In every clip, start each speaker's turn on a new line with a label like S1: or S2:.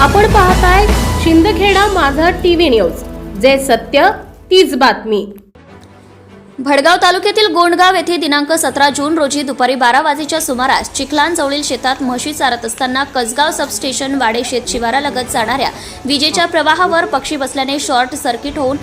S1: आपण पाहताय शिंदखेडा माझा टीव्ही न्यूज. जे सत्य तीच बातमी.
S2: भडगाव तालुक्यातील गोंडगाव येथे दिनांक सतरा जून रोजी दुपारी बारा वाजेच्या सुमारास चिखलांजवळील शेतात म्हशी चारत असताना कसगाव सबस्टेशन वाडे शेत शिवारालगत जाणाऱ्या विजेच्या प्रवाहावर पक्षी बसल्याने शॉर्ट सर्किट होऊन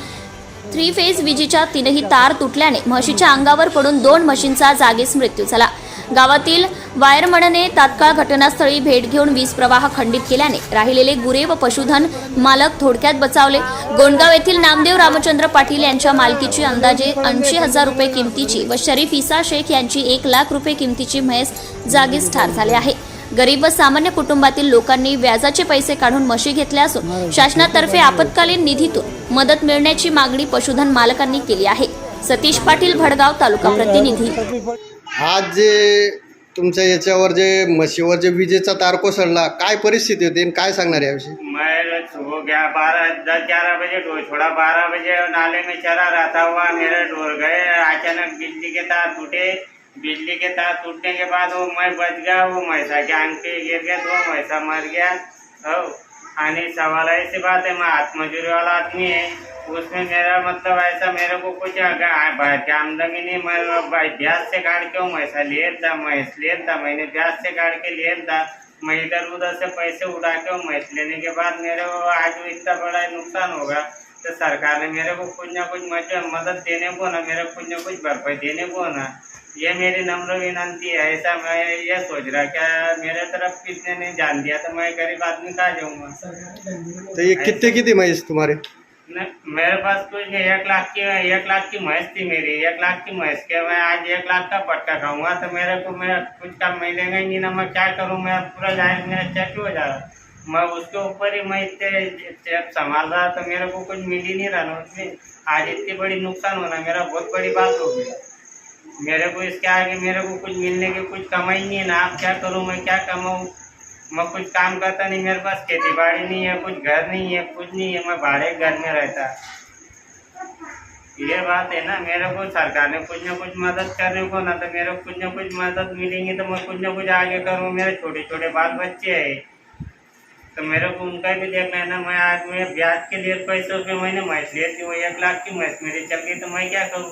S2: थ्री फेज विजेच्या तीनही तार तुटल्याने म्हशीच्या अंगावर पडून दोन म्हशींचा जागीच मृत्यू झाला. गावातील वायरमनने तात्काळ घटनास्थळी भेट घेऊन वीज प्रवाह खंडित केल्याने राहिलेले गुरे व पशुधन मालक थोडक्यात बचावले. गोंडगाव येथील नामदेव रामचंद्र पाटील यांच्या मालकीची अंदाजे ऐंशी हजार रुपये किमतीची व शरीफ इसा शेख यांची एक लाख रुपये किमतीची म्हैस जागीच ठार झाले आहे. गरीब व सामान्य कुटुंबातील लोकांनी व्याजाचे पैसे काढून म्हशी घेतल्या असून शासनातर्फे आपत्कालीन निधीतून मदत मिळण्याची मागणी पशुधन मालकांनी केली आहे. सतीश पाटील भडगाव तालुका प्रतिनिधी.
S3: आज जे तुमच्या याच्यावर जे म्हशीवर जे विजेचा तार कोसळला काय परिस्थिती होती आणि काय सांगणार याविषयी?
S4: मैं हो गया बारह दस ग्यारह बजे ढोर छोड़ा बारह बजे नाले में चरा रहता हुआ मेरे ढोर गए अचानक बिजली के तार टूटे। बिजली के तार टूटने के बाद वो मैं बच गया वो मैसा के आंख पे गिर गया दो भैंसा मर गया हो। आणि सवाल, ऐसी बात है, मैं हाथ मजूरी वाला आदमी है। उसमें मेरा मतलब ऐसा, मेरे को कुछ आमदनी नहीं, मैं ब्याज से काट के वो भैंसा लिए था भैंस लिए था, मैंने ब्याज से काट के लिए था। मैं इधर उधर से पैसे उड़ा के भैंस लेने के बाद मेरे को आज इतना बड़ा नुकसान होगा। तो सरकार ने मेरे को कुछ ना कुछ मदद देने को ना, मेरे को कुछ ना कुछ भरपाई देने को ना। ये मेरी नम्र विनंती है ऐसा मैं ये सोच रहा क्या मेरे तरफ़ किसने नहीं जान दिया तो मैं गरीब आदमी कहाँ जाऊँगा?
S3: तर ये किती किती म्हैस तुम्हारे?
S4: मेरे पास कुछ नहीं एक लाख की एक लाख की भैंस थी मेरी एक लाख की भैंस के मैं आज एक लाख का पट्टा खाऊँगा तो मेरे को मैं कुछ काम मिलेगा ही नहीं ना मैं क्या करूँ? मैं पूरा लाइफ मेरा चेक हो जा रहा। मैं उसके ऊपर ही मैं इतने संभाल रहा तो मेरे को कुछ मिल ही नहीं रहा ना उसमें। आज इतनी बड़ी नुकसान होना मेरा बहुत बड़ी बात हो गई। मेरे को इसके आगे मेरे को कुछ मिलने की कुछ कमाई नहीं है ना। आप क्या करूँ, मैं क्या कमाऊँ? मैं कुछ काम करता नहीं, मेरे पास खेती बाड़ी नहीं है, कुछ घर नहीं है, कुछ नहीं है, मैं भाड़े घर में रहता। ये बात है ना, मेरे को सरकार ने कुछ ना कुछ मदद करने को ना तो मेरे को कुछ ना कुछ मदद मिलेंगी तो मैं कुछ ना कुछ आगे करूँ। मेरे छोटे छोटे बाल बच्चे हैं तो मेरे को उनका भी देखना है ना, मैं आज, मैं ब्याज के लिए पैसे मैंने भैंस ली थी वो एक लाख की भैंस मेरी चल गई तो मैं क्या करूँ?